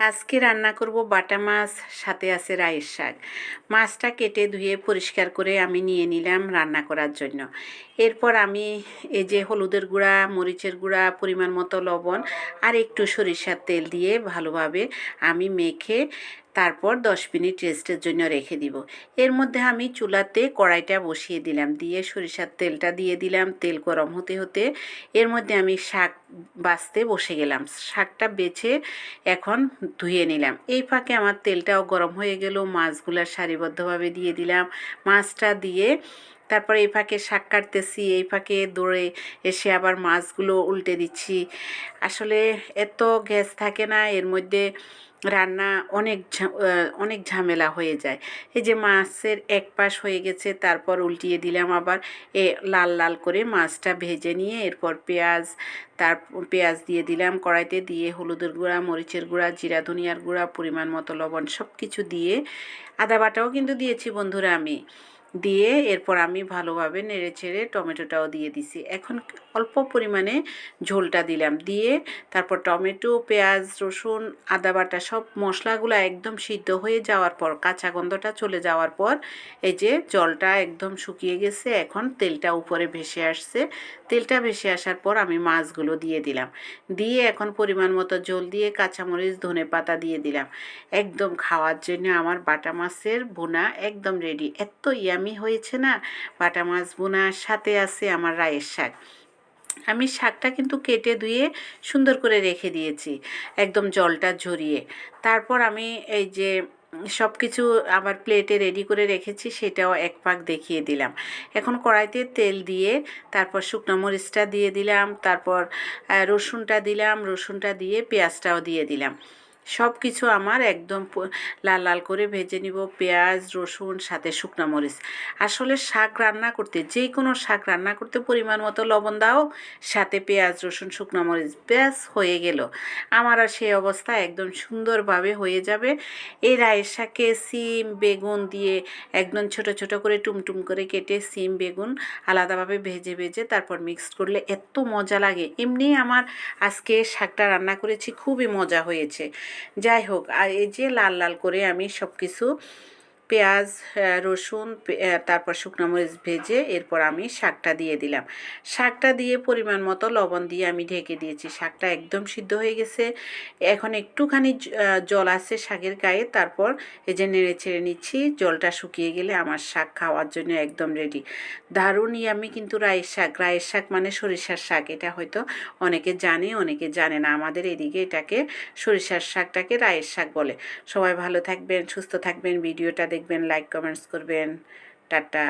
আজকে রান্না করব বাটা মাছ, সাথে আছে রায়ের শাক। মাছটা কেটে ধুয়ে পরিষ্কার করে আমি নিয়ে নিলাম রান্না করার জন্য। এরপর আমি এই যে হলুদের গুঁড়া, মরিচের গুঁড়া, পরিমাণ মতো লবণ আর একটু সরিষার তেল দিয়ে ভালোভাবে আমি মেখে তারপর দশ মিনিট রেস্টের জন্য রেখে দিব। এর মধ্যে আমি চুলাতে কড়াইটা বসিয়ে দিলাম। দিয়ে সরিষার তেলটা দিয়ে দিলাম। তেল গরম হতে হতে এর মধ্যে আমি শাক বাছতে বসে গেলাম। শাকটা বেছে এখন ধুয়ে নিলাম। এই ফাঁকে আমার তেলটাও গরম হয়ে গেল। মাছগুলা সারিবদ্ধভাবে দিয়ে দিলাম। মাছটা দিয়ে তারপর এই ফাঁকে শাক কাটতেছি, এই ফাঁকে দৌড়ে এসে আবার মাছগুলো উল্টে দিচ্ছি। আসলে এত গ্যাস থাকে না, এর মধ্যে রান্না অনেক অনেক ঝামেলা হয়ে যায়। এই যে মাছের এক পাশ হয়ে গেছে, তারপর উল্টিয়ে দিলাম আবার। এ, লাল লাল করে মাছটা ভেজে নিয়ে এরপর পেঁয়াজ, তার, পেঁয়াজ দিয়ে দিলাম কড়াইতে দিয়ে হলুদের গুঁড়া, মরিচের গুঁড়া, জিরা, ধনিয়ার গুঁড়া, পরিমাণ মতো লবণ সব কিছু দিয়ে আদা বাটাও কিন্তু দিয়েছি বন্ধুরা আমি। দিয়ে এরপর আমি ভালোভাবে নেড়ে ছেড়ে টমেটোটাও দিয়ে দিছি। এখন অল্প পরিমাণে ঝোলটা দিলাম। দিয়ে তারপর টমেটো, পেঁয়াজ, রসুন, আদা বাটা সব মশলাগুলো একদম সিদ্ধ হয়ে যাওয়ার পর, কাঁচা গন্ধটা চলে যাওয়ার পর এই যে জলটা একদম শুকিয়ে গেছে, এখন তেলটা উপরে ভেসে আসছে। তেলটা ভেসে আসার পর আমি মাছগুলো দিয়ে দিলাম। দিয়ে এখন পরিমাণ মতো জল দিয়ে কাঁচামরিচ, ধনে পাতা দিয়ে দিলাম। একদম খাওয়ার জন্য আমার বাটা মাছের বোনা একদম রেডি এত ইয়ামি হয়েছে না, বাটা মাছ বোনার সাথে আছে আমার রায়ের শাক। আমি শাকটা কিন্তু কেটে ধুয়ে সুন্দর করে রেখে দিয়েছি, একদম জলটা ঝরিয়ে। তারপর আমি এই যে সব কিছু আবার প্লেটে রেডি করে রেখেছি, সেটাও এক পাক দেখিয়ে দিলাম। এখন কড়াইতে তেল দিয়ে, তারপর শুকনো মরিচটা দিয়ে দিলাম, তারপর রসুনটা দিলাম, রসুনটা দিয়ে পেঁয়াজটাও দিয়ে দিলাম। সব কিছু আমার একদম লাল লাল করে ভেজে নিব পেঁয়াজ, রসুন, সাথে শুকনা মরিচ। আসলে শাক রান্না করতে যে কোনো শাক রান্না করতে পরিমাণ মতো লবণ দাও, সাথে পেঁয়াজ, রসুন, শুকনো মরিচ, ব্যাস, হয়ে গেল। আমার আর সেই অবস্থা একদম সুন্দরভাবে হয়ে যাবে। এই রায়ের শাকে সিম, বেগুন দিয়ে একদম ছোট ছোট করে টুমটুম করে কেটে সিম, বেগুন আলাদাভাবে ভেজে ভেজে তারপর মিক্সড করলে এত মজা লাগে। এমনি আমার আজকে শাকটা রান্না করেছি, খুবই মজা হয়েছে। যাই হোক আর এই যে লাল লাল করে আমি সব কিছু পেঁয়াজ রসুন তারপর শুকনো মরিচ ভেজে এরপর আমি শাকটা দিয়ে দিলাম। শাকটা দিয়ে পরিমাণ মতো লবণ দিয়ে আমি ঢেকে দিয়েছি। শাকটা একদম সিদ্ধ হয়ে গেছে। এখন একটুখানি জল আছে শাকের গায়ে। তারপর এই যে নেড়ে ছেড়ে নিচ্ছি, জলটা শুকিয়ে গেলে আমার শাক খাওয়ার জন্য একদম রেডি দারুণই আমি কিন্তু রায়ের শাক। রায়ের শাক মানে সরিষার শাক। এটা হয়তো অনেকে জানে অনেকে জানে না। আমাদের এদিকে এটাকে সরিষার শাকটাকে রায়ের শাক বলে। সবাই ভালো থাকবেন, সুস্থ থাকবেন। ভিডিওটা দেখবেন লাইক কমেন্টস করবেন। টাটা।